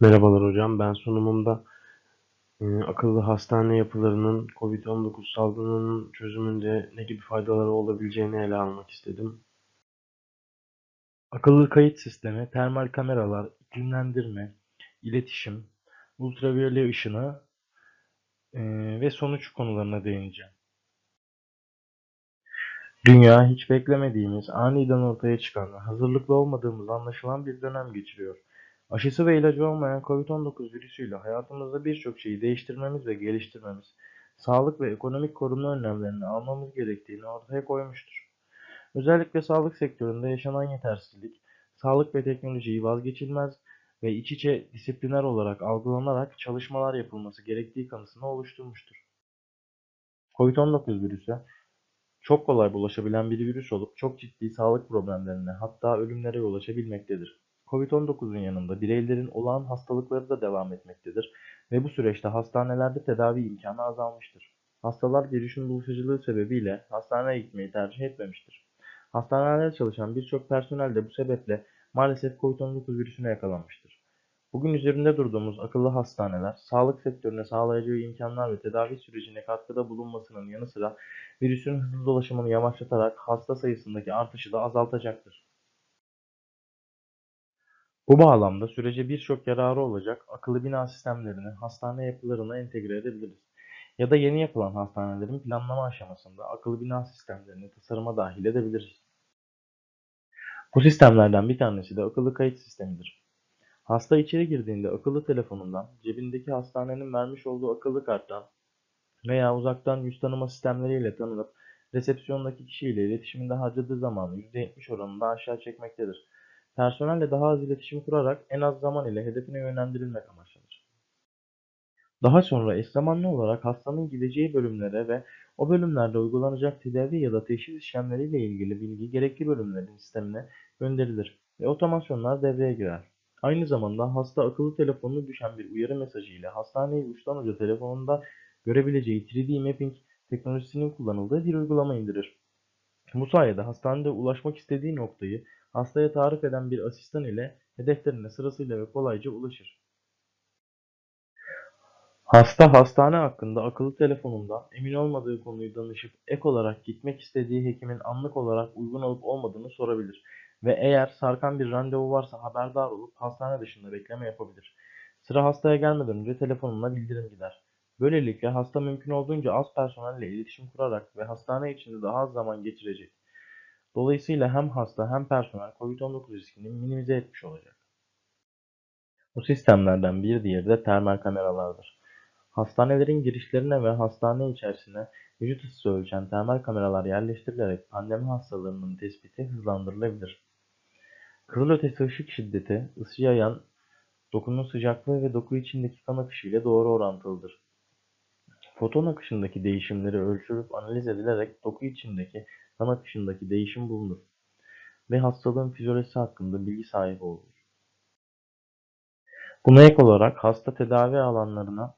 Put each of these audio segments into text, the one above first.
Merhabalar hocam. Ben sunumumda e, akıllı hastane yapılarının COVID-19 salgınının çözümünde ne gibi faydaları olabileceğini ele almak istedim. Akıllı kayıt sistemi, termal kameralar, iklimlendirme, iletişim, ultraviyole ışını e, ve sonuç konularına değineceğim. Dünya hiç beklemediğimiz, aniden ortaya çıkan hazırlıklı olmadığımız anlaşılan bir dönem geçiriyor. Aşısı ve ilacı olmayan COVID-19 virüsüyle hayatımızda birçok şeyi değiştirmemiz ve geliştirmemiz, sağlık ve ekonomik korunma önlemlerini almamız gerektiğini ortaya koymuştur. Özellikle sağlık sektöründe yaşanan yetersizlik, sağlık ve teknolojiyi vazgeçilmez ve iç içe disipliner olarak algılanarak çalışmalar yapılması gerektiği kanısını oluşturmuştur. COVID-19 virüsü çok kolay bulaşabilen bir virüs olup çok ciddi sağlık problemlerine hatta ölümlere yol açabilmektedir. Covid-19'un yanında bireylerin olağan hastalıkları da devam etmektedir ve bu süreçte hastanelerde tedavi imkanı azalmıştır. Hastalar virüsün bulaşıcılığı sebebiyle hastaneye gitmeyi tercih etmemiştir. Hastanelerde çalışan birçok personel de bu sebeple maalesef Covid-19 virüsüne yakalanmıştır. Bugün üzerinde durduğumuz akıllı hastaneler, sağlık sektörüne sağlayacağı imkanlar ve tedavi sürecine katkıda bulunmasının yanı sıra virüsün hızlı dolaşımını yavaşlatarak hasta sayısındaki artışı da azaltacaktır. Bu bağlamda sürece birçok yararı olacak akıllı bina sistemlerini hastane yapılarına entegre edebiliriz. Ya da yeni yapılan hastanelerin planlama aşamasında akıllı bina sistemlerini tasarıma dahil edebiliriz. Bu sistemlerden bir tanesi de akıllı kayıt sistemidir. Hasta içeri girdiğinde akıllı telefonundan, cebindeki hastanenin vermiş olduğu akıllı karttan veya uzaktan yüz tanıma sistemleriyle tanınıp resepsiyondaki kişiyle iletişiminde harcadığı zamanı %70 oranında aşağı çekmektedir. Personelle daha az iletişim kurarak en az zaman ile hedefine yönlendirilmek amaçlanır. Daha sonra eş zamanlı olarak hastanın gideceği bölümlere ve o bölümlerde uygulanacak tedavi ya da teşhis işlemleriyle ilgili bilgi gerekli bölümlerin sistemine gönderilir ve otomasyonlar devreye girer. Aynı zamanda hasta akıllı telefonuna düşen bir uyarı mesajı ile hastaneyi uçtan uca telefonunda görebileceği 3D mapping teknolojisinin kullanıldığı bir uygulama indirir. Bu sayede hastanede ulaşmak istediği noktayı hastaya tarif eden bir asistan ile hedeflerine sırasıyla ve kolayca ulaşır. Hasta hastane hakkında akıllı telefonundan emin olmadığı konuyu danışıp ek olarak gitmek istediği hekimin anlık olarak uygun olup olmadığını sorabilir ve eğer sarkan bir randevu varsa haberdar olup hastane dışında bekleme yapabilir. Sıra hastaya gelmeden önce telefonuna bildirim gider. Böylelikle hasta mümkün olduğunca az personelle iletişim kurarak ve hastane içinde daha az zaman geçirecek. Dolayısıyla hem hasta hem personel COVID-19 riskini minimize etmiş olacak. Bu sistemlerden bir diğeri de termal kameralardır. Hastanelerin girişlerine ve hastane içerisine vücut ısısı ölçen termal kameralar yerleştirilerek pandemi hastalarının tespiti hızlandırılabilir. Kızılötesi ışık şiddeti, ısı yayan, dokunun sıcaklığı ve doku içindeki kan akışı ile doğru orantılıdır. Foton akışındaki değişimleri ölçülüp analiz edilerek doku içindeki kan akışındaki değişim bulunur ve hastalığın fizyolojisi hakkında bilgi sahibi olur. Buna ek olarak hasta tedavi alanlarına,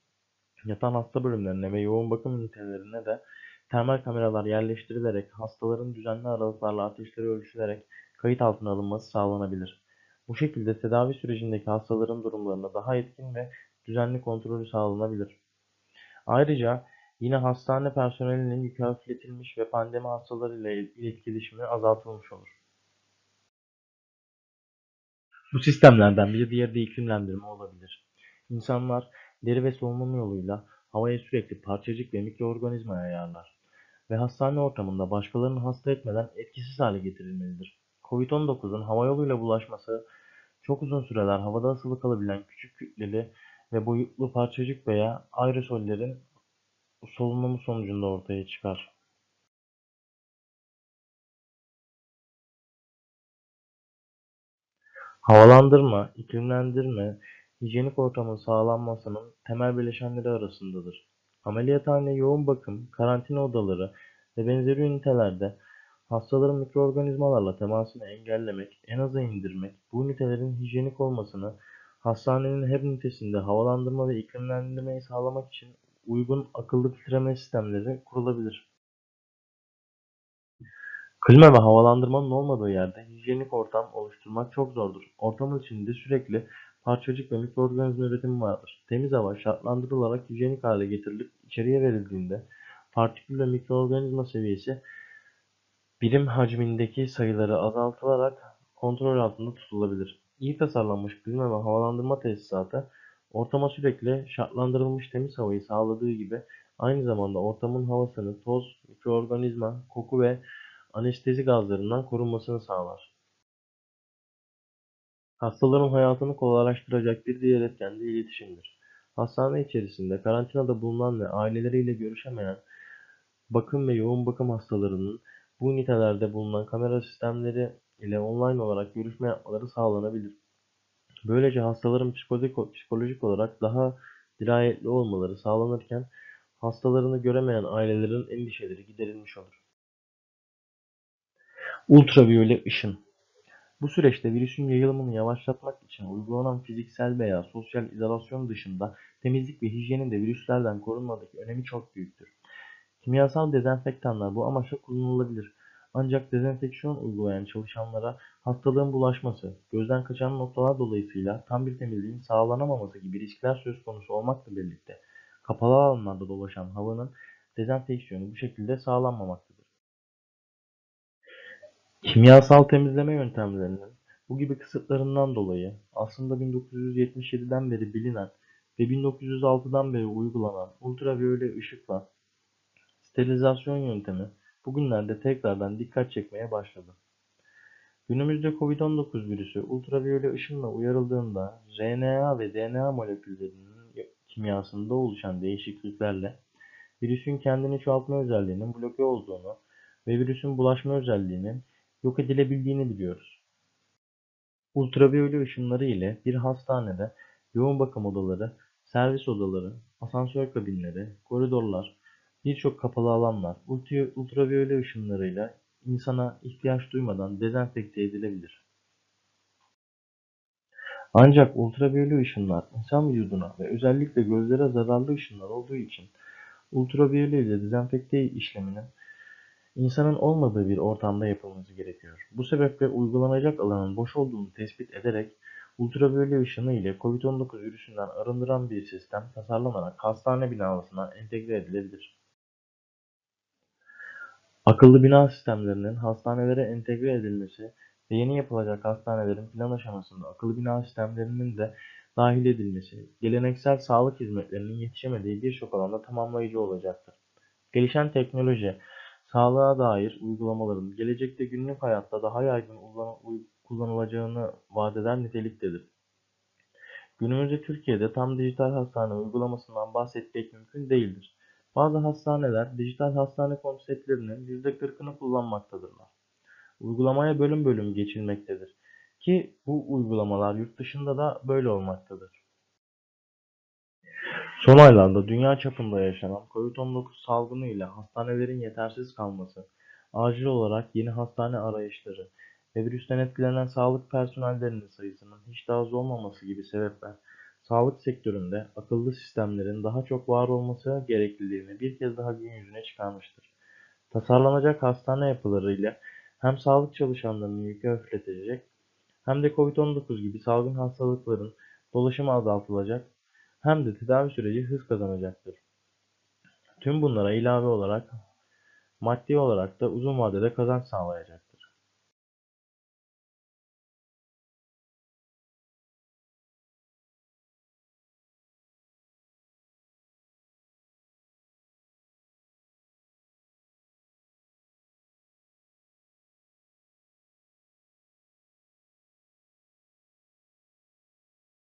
yatan hasta bölümlerine ve yoğun bakım ünitelerine de termal kameralar yerleştirilerek hastaların düzenli aralıklarla ateşleri ölçülerek kayıt altına alınması sağlanabilir. Bu şekilde tedavi sürecindeki hastaların durumlarına daha etkin ve düzenli kontrolü sağlanabilir. Ayrıca yine hastane personelinin yükü ve pandemi hastalarıyla iletişimi azaltılmış olur. Bu sistemlerden bir diğeri de iklimlendirme olabilir. İnsanlar deri ve solunum yoluyla havaya sürekli parçacık ve mikroorganizma yayarlar ve hastane ortamında başkalarını hasta etmeden etkisiz hale getirilmelidir. Covid-19'un hava yoluyla bulaşması çok uzun süreler havada asılı kalabilen küçük kütleli ve boyutlu parçacık veya aerosollerin solunumu sonucunda ortaya çıkar. Havalandırma, iklimlendirme, hijyenik ortamın sağlanmasının temel bileşenleri arasındadır. Ameliyathane, yoğun bakım, karantina odaları ve benzeri ünitelerde hastaların mikroorganizmalarla temasını engellemek, en aza indirmek, bu ünitelerin hijyenik olmasını, hastanenin her ünitesinde havalandırma ve iklimlendirmeyi sağlamak için uygun akıllı filtreleme sistemleri kurulabilir. Klima ve havalandırmanın olmadığı yerde hijyenik ortam oluşturmak çok zordur. Ortamın içinde sürekli parçacık ve mikroorganizma üretimi vardır. Temiz hava şartlandırılarak hijyenik hale getirilip içeriye verildiğinde partikül ve mikroorganizma seviyesi birim hacmindeki sayıları azaltılarak kontrol altında tutulabilir. İyi tasarlanmış büzme ve havalandırma tesisatı ortama sürekli şartlandırılmış temiz havayı sağladığı gibi aynı zamanda ortamın havasını toz, mikroorganizma, koku ve anestezi gazlarından korunmasını sağlar. Hastaların hayatını kolaylaştıracak bir diğer etken de iletişimdir. Hastane içerisinde karantinada bulunan ve aileleriyle görüşemeyen bakım ve yoğun bakım hastalarının bu ünitelerde bulunan kamera sistemleri ile online olarak görüşme yapmaları sağlanabilir. Böylece hastaların psikolojik, psikolojik olarak daha dirayetli olmaları sağlanırken hastalarını göremeyen ailelerin endişeleri giderilmiş olur. Ultraviyole ışın Bu süreçte virüsün yayılımını yavaşlatmak için uygulanan fiziksel veya sosyal izolasyon dışında temizlik ve hijyenin de virüslerden korunmadaki önemi çok büyüktür. Kimyasal dezenfektanlar bu amaçla kullanılabilir. Ancak dezenfeksiyon uygulayan çalışanlara hastalığın bulaşması, gözden kaçan noktalar dolayısıyla tam bir temizliğin sağlanamaması gibi riskler söz konusu olmakla birlikte kapalı alanlarda dolaşan havanın dezenfeksiyonu bu şekilde sağlanmamaktadır. Kimyasal temizleme yöntemlerinin bu gibi kısıtlarından dolayı aslında 1977'den beri bilinen ve 1906'dan beri uygulanan ultraviyole ışıkla sterilizasyon yöntemi bugünlerde tekrardan dikkat çekmeye başladı. Günümüzde COVID-19 virüsü ultraviyole ışınla uyarıldığında RNA ve DNA moleküllerinin kimyasında oluşan değişikliklerle virüsün kendini çoğaltma özelliğinin bloke olduğunu ve virüsün bulaşma özelliğinin yok edilebildiğini biliyoruz. Ultraviyole ışınları ile bir hastanede yoğun bakım odaları, servis odaları, asansör kabinleri, koridorlar, birçok kapalı alanlar ultraviyole ışınlarıyla insana ihtiyaç duymadan dezenfekte edilebilir. Ancak ultraviyole ışınlar insan vücuduna ve özellikle gözlere zararlı ışınlar olduğu için ultraviyole ile dezenfekte işleminin insanın olmadığı bir ortamda yapılması gerekiyor. Bu sebeple uygulanacak alanın boş olduğunu tespit ederek ultraviyole ışını ile COVID-19 virüsünden arındıran bir sistem tasarlanarak hastane binasına entegre edilebilir. Akıllı bina sistemlerinin hastanelere entegre edilmesi ve yeni yapılacak hastanelerin plan aşamasında akıllı bina sistemlerinin de dahil edilmesi, geleneksel sağlık hizmetlerinin yetişemediği birçok alanda tamamlayıcı olacaktır. Gelişen teknoloji, sağlığa dair uygulamaların gelecekte günlük hayatta daha yaygın kullanılacağını vaat eden niteliktedir. Günümüzde Türkiye'de tam dijital hastane uygulamasından bahsetmek mümkün değildir. Bazı hastaneler dijital hastane konseptlerinin %40'ını kullanmaktadırlar. Uygulamaya bölüm bölüm geçilmektedir ki bu uygulamalar yurt dışında da böyle olmaktadır. Son aylarda dünya çapında yaşanan COVID-19 salgını ile hastanelerin yetersiz kalması, acil olarak yeni hastane arayışları ve virüsten etkilenen sağlık personellerinin sayısının hiç daha az olmaması gibi sebepler sağlık sektöründe akıllı sistemlerin daha çok var olması gerekliliğini bir kez daha gün yüzüne çıkarmıştır. Tasarlanacak hastane yapılarıyla hem sağlık çalışanlarının yükü hafifletecek hem de COVID-19 gibi salgın hastalıkların dolaşımı azaltılacak hem de tedavi süreci hız kazanacaktır. Tüm bunlara ilave olarak maddi olarak da uzun vadede kazanç sağlayacaktır.